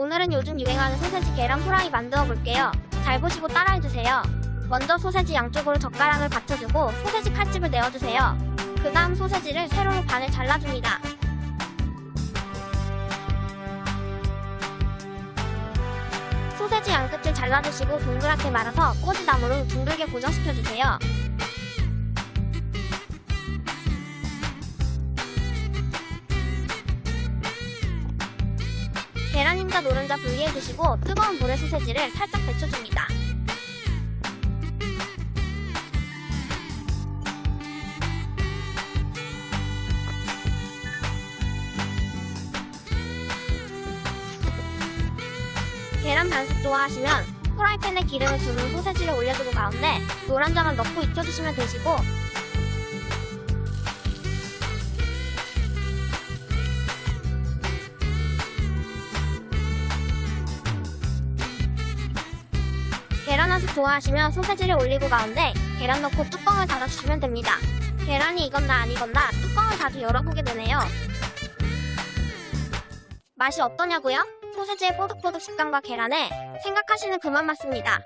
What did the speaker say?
오늘은 요즘 유행하는 소세지 계란 후라이 만들어 볼게요. 잘 보시고 따라해주세요. 먼저 소세지 양쪽으로 젓가락을 받쳐주고 소세지 칼집을 내어주세요. 그 다음 소세지를 세로로 반을 잘라줍니다. 소세지 양끝을 잘라주시고 동그랗게 말아서 꼬지나무로 둥글게 고정시켜주세요. 흰자 노른자 분리해 주시고 뜨거운 물에 소세지를 살짝 데쳐줍니다. 계란 반숙 좋아하시면 프라이팬에 기름을 두른 소세지를 올려두고 가운데 노란자만 넣고 익혀주시면 되시고 한숙 좋아하시면 소세지를 올리고 가운데 계란 넣고 뚜껑을 닫아주시면 됩니다. 계란이 익었나 안 익었나 뚜껑을 자주 열어보게 되네요. 맛이 어떠냐고요? 소세지의 뽀득뽀득 식감과 계란에 생각하시는 그만 맞습니다.